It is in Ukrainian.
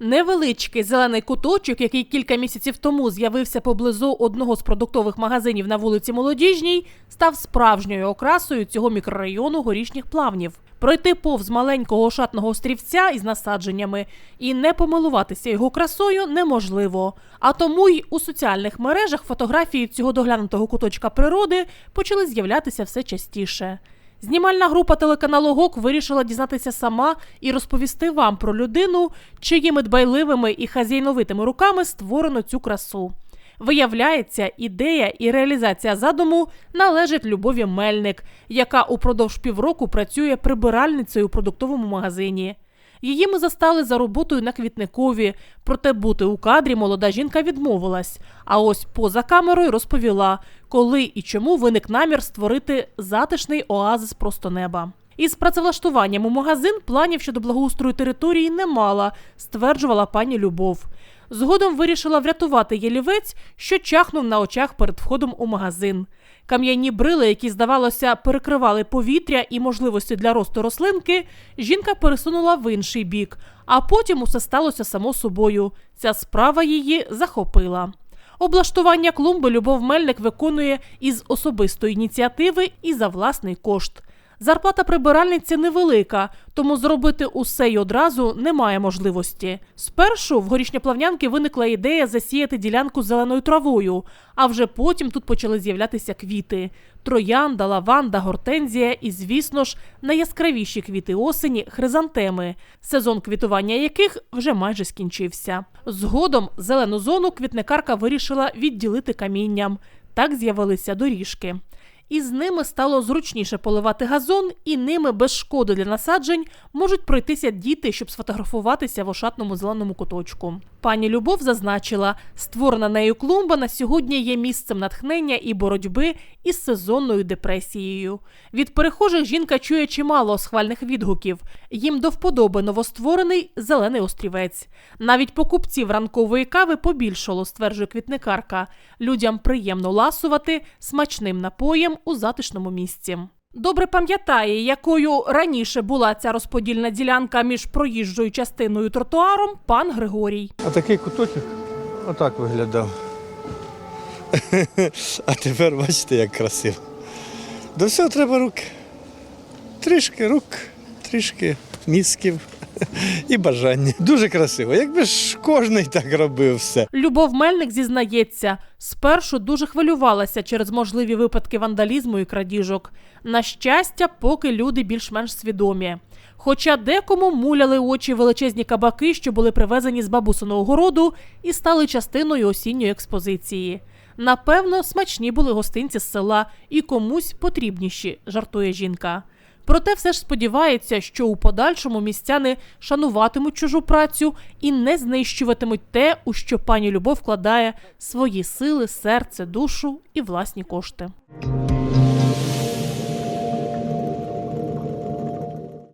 Невеличкий зелений куточок, який кілька місяців тому з'явився поблизу одного з продуктових магазинів на вулиці Молодіжній, став справжньою окрасою цього мікрорайону горішніх плавнів. Пройти повз маленького ошатного острівця із насадженнями і не помилуватися його красою неможливо. А тому й у соціальних мережах фотографії цього доглянутого куточка природи почали з'являтися все частіше. Знімальна група телеканалу ГОК вирішила дізнатися сама і розповісти вам про людину, чиїми дбайливими і хазяйновитими руками створено цю красу. Виявляється, ідея і реалізація задуму належить Любові Мельник, яка упродовж півроку працює прибиральницею у продуктовому магазині. Її ми застали за роботою на квітникові, проте бути у кадрі молода жінка відмовилась. А ось поза камерою розповіла, коли і чому виник намір створити затишний оазис просто неба. Із працевлаштуванням у магазин планів щодо благоустрою території не мала, стверджувала пані Любов. Згодом вирішила врятувати ялівець, що чахнув на очах перед входом у магазин. Кам'яні брили, які, здавалося, перекривали повітря і можливості для росту рослинки, жінка пересунула в інший бік, а потім усе сталося само собою. Ця справа її захопила. Облаштування клумби Любов Мельник виконує із особистої ініціативи і за власний кошт. Зарплата прибиральниці невелика, тому зробити усе й одразу немає можливості. Спершу в горішньоплавнянки виникла ідея засіяти ділянку зеленою травою, а вже потім тут почали з'являтися квіти: троянда, лаванда, гортензія і, звісно ж, найяскравіші квіти осені хризантеми, сезон квітування яких вже майже скінчився. Згодом зелену зону квітникарка вирішила відділити камінням. Так з'явилися доріжки. І з ними стало зручніше поливати газон, і ними без шкоди для насаджень можуть пройтися діти, щоб сфотографуватися в ошатному зеленому куточку. Пані Любов зазначила, створена нею клумба на сьогодні є місцем натхнення і боротьби із сезонною депресією. Від перехожих жінка чує чимало схвальних відгуків. Їм до вподоби новостворений зелений острівець. Навіть покупців ранкової кави побільшало, стверджує квітникарка. Людям приємно ласувати смачним напоєм у затишному місці. Добре пам'ятає, якою раніше була ця розподільна ділянка між проїжджою частиною тротуаром пан Григорій. А такий куточок отак виглядав. А тепер бачите, як красиво. До всього треба рук. Трішки рук, трішки мізків і бажання. Дуже красиво. Якби ж кожний так робив все. Любов Мельник зізнається, спершу дуже хвилювалася через можливі випадки вандалізму і крадіжок. На щастя, поки люди більш-менш свідомі. Хоча декому муляли очі величезні кабаки, що були привезені з бабусиного городу і стали частиною осінньої експозиції. Напевно, смачні були гостинці з села і комусь потрібніші, жартує жінка. Проте все ж сподівається, що у подальшому містяни шануватимуть чужу працю і не знищуватимуть те, у що пані Любов вкладає свої сили, серце, душу і власні кошти.